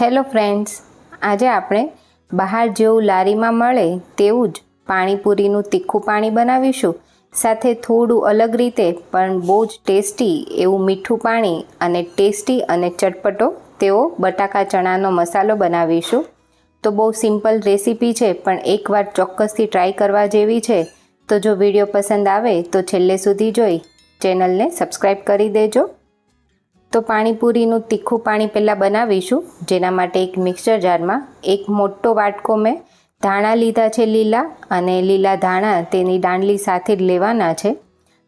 Hello friends, આજે આપણે બહાર જેવું લારીમાં મળે તેવું જ પાણીપુરીનું તીખું પાણી બનાવીશું. સાથે થોડું અલગ રીતે, પણ બહુ જ ટેસ્ટી એવું મીઠું પાણી અને ટેસ્ટી અને ચટપટો તેવો બટાકા ચણાનો મસાલો બનાવીશું. તો બહુ સિમ્પલ રેસીપી છે, પણ એકવાર ચોક્કસથી ટ્રાય કરવા જેવી છે. તો જો વીડિયો પસંદ આવે, તો છેલ્લે સુધી જોઈ. ચેનલને સબસ્ક્રાઈબ કરી દેજો. તો પાણીપુરીનું તીખું પાણી પહેલાં બનાવીશું. જેના માટે એક મિક્સર જારમાં એક મોટો વાટકો મેં ધાણા લીધા છે લીલા અને લીલા ધાણા તેની દાંડલી સાથે જ લેવાના છે.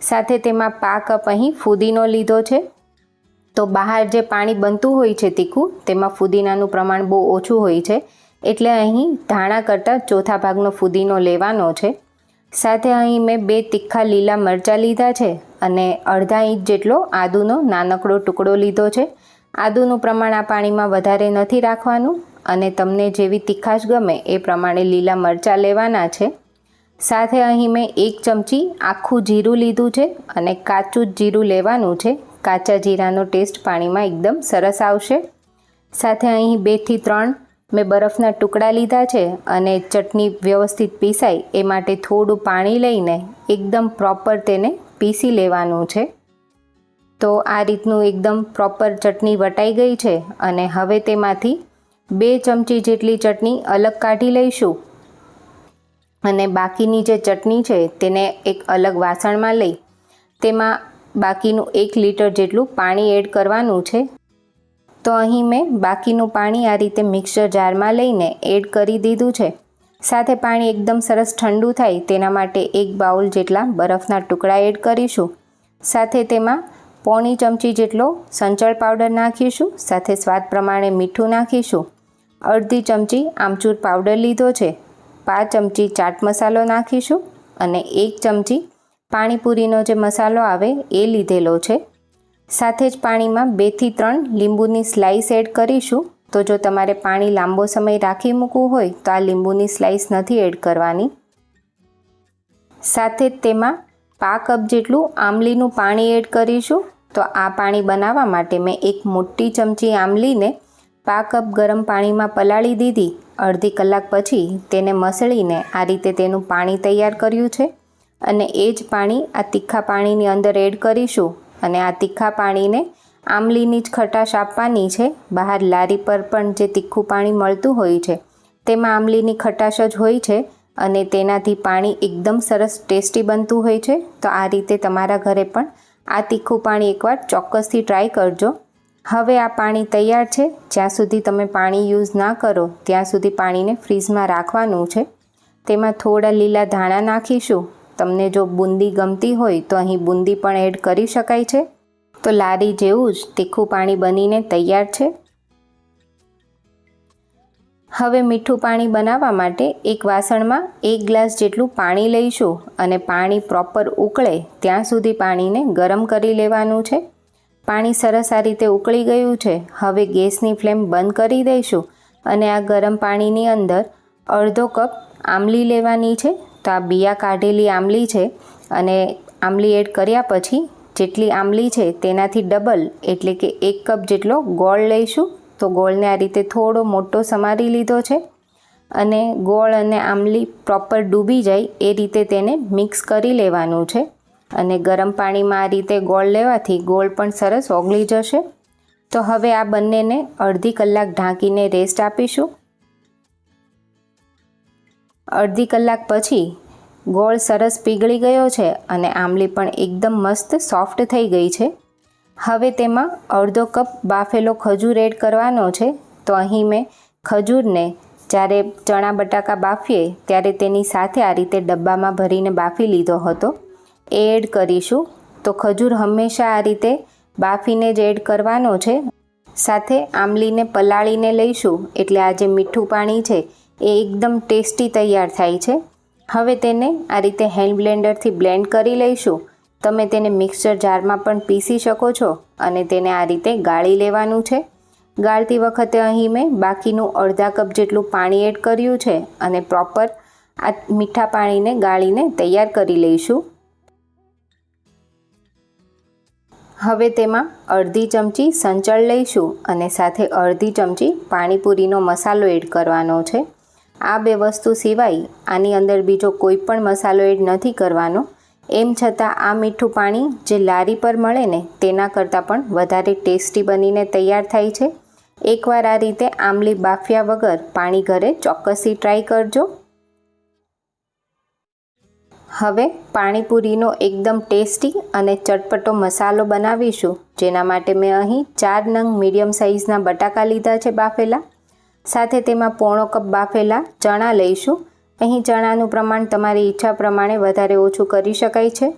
સાથે તેમાં પા કપ અહીં ફુદીનો લીધો છે. તો બહાર જે પાણી બનતું હોય છે તીખું, તેમાં ફુદીનાનું પ્રમાણ બહુ ઓછું હોય છે. એટલે અહીં ધાણા કરતાં ચોથા ભાગનો ફુદીનો લેવાનો છે. સાથે અહીં મેં બે તીખા લીલા મરચાં લીધા છે. અને અડધા ઇંચ જેટલો આદુનો નાનકડો ટુકડો લીધો છે. આદુનું પ્રમાણ આ પાણીમાં વધારે નથી રાખવાનું અને તમને જેવી તીખાશ ગમે એ પ્રમાણે લીલા મરચાં લેવાના છે. સાથે અહીં મેં એક ચમચી આખું જીરું લીધું છે અને કાચું જ જીરું લેવાનું છે. કાચા જીરાનો ટેસ્ટ પાણીમાં એકદમ સરસ આવશે. સાથે અહીં બેથી ત્રણ મેં બરફના ટુકડા લીધા છે અને ચટણી વ્યવસ્થિત પીસાય એ માટે થોડું પાણી લઈને એકદમ પ્રોપર તેને પીસી લેવાનું છે. તો આ રીતનું એકદમ પ્રોપર ચટણી વટાઈ ગઈ છે અને હવે તેમાંથી બે ચમચી જેટલી ચટણી અલગ કાઢી લઈશું. અને બાકીની જે ચટણી છે તેને એક અલગ વાસણમાં લઈ તેમાં બાકીનું એક લીટર જેટલું પાણી એડ કરવાનું છે. તો અહીં મેં બાકીનું પાણી આ રીતે મિક્સર જારમાં લઈને એડ કરી દીધું છે. સાથે પાણી એકદમ સરસ ઠંડુ થાય તેના માટે એક બાઉલ જેટલા બરફના ટુકડા એડ કરીશું. સાથે તેમાં પોણી ચમચી જેટલો સંચળ પાવડર નાખીશું. સાથે સ્વાદ પ્રમાણે મીઠું નાખીશું. અડધી ચમચી આમચૂર પાવડર લીધો છે. પાંચ ચમચી ચાટ મસાલો નાખીશું અને એક ચમચી પાણીપુરીનો જે મસાલો આવે એ લીધેલો છે. સાથે જ પાણીમાં બેથી ત્રણ લીંબુની સ્લાઈસ એડ કરીશું. તો જો તમારે પાણી લાંબો સમય રાખી મૂકવું હોય, તો આ લીંબુની સ્લાઇસ નથી એડ કરવાની. સાથે જ તેમાં પા કપ જેટલું આમલીનું પાણી એડ કરીશું. તો આ પાણી બનાવવા માટે મેં એક મોટી ચમચી આમલીને પા કપ ગરમ પાણીમાં પલાળી દીધી. અડધી કલાક પછી તેને મસળીને આ રીતે તેનું પાણી તૈયાર કર્યું છે. અને એ જ પાણી આ તીખા પાણીની અંદર એડ કરીશું. અને આ તીખા પાણીને આમલીની જ ખટાશ આપવાની છે. બહાર લારી પર પણ જે તીખું પાણી મળતું હોય છે, તેમાં આમલીની ખટાશ જ હોય છે અને તેનાથી પાણી એકદમ સરસ ટેસ્ટી બનતું હોય છે. તો આ રીતે તમારા ઘરે પણ આ તીખું પાણી એકવાર ચોક્કસથી ટ્રાય કરજો. હવે આ પાણી તૈયાર છે. જ્યાં સુધી તમે પાણી યુઝ ના કરો, ત્યાં સુધી પાણીને ફ્રીઝમાં રાખવાનું છે. તેમાં થોડા લીલા ધાણા નાખીશું. તમને જો બુંદી ગમતી હોય તો અહીં બુંદી પણ એડ કરી શકાય છે. તો લારી જેવું જ તીખું પાણી બનીને તૈયાર છે. હવે મીઠું પાણી બનાવવા માટે એક વાસણમાં એક ગ્લાસ જેટલું પાણી લઈશું અને પાણી પ્રોપર ઉકળે ત્યાં સુધી પાણીને ગરમ કરી લેવાનું છે. પાણી સરસ આ રીતે ઉકળી ગયું છે. હવે ગેસની ફ્લેમ બંધ કરી દઈશું અને આ ગરમ પાણીની અંદર અડધો કપ આમલી લેવાની છે. તો આ બિયા કાઢેલી આમલી છે અને આમલી એડ કર્યા પછી જેટલી આમલી છે તેનાથી ડબલ, એટલે કે એક કપ જેટલો ગોળ લઈશું. તો ગોળને આ રીતે થોડો મોટો સમારી લીધો છે અને ગોળ અને આમલી પ્રોપર ડૂબી જાય એ રીતે તેને મિક્સ કરી લેવાનું છે. અને ગરમ પાણીમાં આ રીતે ગોળ લેવાથી ગોળ પણ સરસ ઓગળી જશે. તો હવે આ બંનેને અડધી કલાક ઢાંકીને રેસ્ટ આપીશું. અડધી કલાક પછી ગોળ સરસ પીગળી ગયો છે અને આમલી પણ એકદમ મસ્ત સોફ્ટ થઈ ગઈ છે. હવે તેમાં અડધો કપ બાફેલો ખજૂર એડ કરવાનો છે. તો અહીં મેં ખજૂરને જ્યારે ચણા બટાકા બાફીએ ત્યારે તેની સાથે આ રીતે ડબ્બામાં ભરીને બાફી લીધો હતો. એ એડ કરીશું. તો ખજૂર હંમેશા આ રીતે બાફીને જ એડ કરવાનો છે. સાથે આમલીને પલાળીને લઈશું. એટલે આ જે મીઠું પાણી છે એ એકદમ ટેસ્ટી તૈયાર થાય છે. હવે તેને આ રીતે હેન્ડ બ્લેન્ડરથી બ્લેન્ડ કરી લઈશું. તમે તેને મિક્સર જારમાં પણ પીસી શકો છો અને તેને આ રીતે ગાળી લેવાનું છે. ગાળતી વખતે અહીં મેં બાકીનું અડધા કપ જેટલું પાણી એડ કર્યું છે અને પ્રોપર આ મીઠા પાણીને ગાળીને તૈયાર કરી લઈશું. હવે તેમાં અડધી ચમચી સંચળ લઈશું અને સાથે અડધી ચમચી પાણીપુરીનો મસાલો એડ કરવાનો છે. આ બે વસ્તુ સિવાય આની અંદર બીજો કોઈ પણ મસાલો એડ નથી કરવાનો. એમ છતાં આ મીઠું પાણી જે લારી પર મળે ને તેના કરતાં પણ વધારે ટેસ્ટી બનીને તૈયાર થાય છે. એકવાર આ રીતે આમલી બાફ્યા વગર પાણી ઘરે ચોક્કસથી ટ્રાય કરજો. હવે પાણીપુરીનો એકદમ ટેસ્ટી અને ચટપટો મસાલો બનાવીશું, જેના માટે મેં અહીં ચાર નંગ મીડિયમ સાઇઝના બટાકા લીધા છે બાફેલા. સાથે તેમાં પોણો કપ બાફેલા ચણા લઈશું. અહીં ચણાનું પ્રમાણ તમારી ઈચ્છા પ્રમાણે વધારે ઓછું કરી શકાય છે.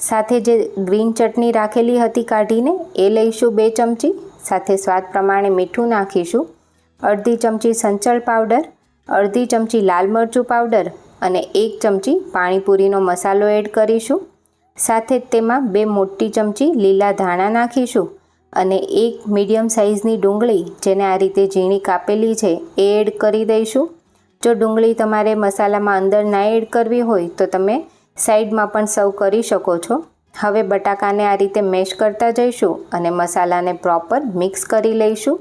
સાથે જે ગ્રીન ચટણી રાખેલી હતી કાઢીને એ લઈશું બે ચમચી. સાથે સ્વાદ પ્રમાણે મીઠું નાખીશું. અડધી ચમચી સંચળ પાવડર, અડધી ચમચી લાલ મરચું પાવડર અને એક ચમચી પાણીપુરીનો મસાલો એડ કરીશું. સાથે જ તેમાં બે મોટી ચમચી લીલા ધાણા નાખીશું. અને એક મીડિયમ સાઇઝની ડુંગળી જેને આ રીતે ઝીણી કાપેલી છે, એ એડ કરી દઈશું. જો ડુંગળી તમારે મસાલામાં અંદર ના એડ કરવી હોય, તો તમે સાઈડમાં પણ સર્વ કરી શકો છો. હવે બટાકાને આ રીતે મેશ કરતા જઈશું અને મસાલાને પ્રોપર મિક્સ કરી લઈશું.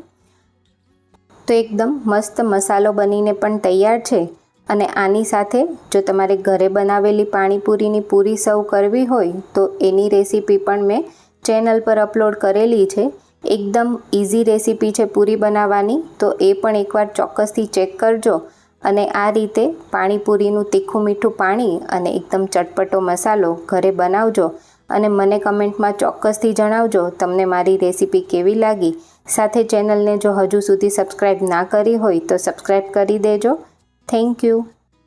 તો એકદમ મસ્ત મસાલો બનીને પણ તૈયાર છે અને આની સાથે જો તમારે ઘરે બનાવેલી પાણીપુરીની પૂરી સર્વ કરવી હોય, તો એની રેસીપી પણ મેં ચેનલ પર અપલોડ કરેલી છે. એકદમ ઇઝી રેસીપી છે પૂરી બનાવવાની. તો એ પણ એકવાર ચોક્કસથી ચેક કરજો. અને આ રીતે પાણીપુરીનું તીખું મીઠું પાણી અને એકદમ ચટપટો મસાલો ઘરે બનાવજો. અને મને કમેન્ટમાં ચોક્કસથી જણાવજો તમને મારી રેસીપી કેવી લાગી. સાથે ચેનલને જો હજુ સુધી સબસ્ક્રાઈબ ના કરી હોય તો સબસ્ક્રાઈબ કરી દેજો. Thank you.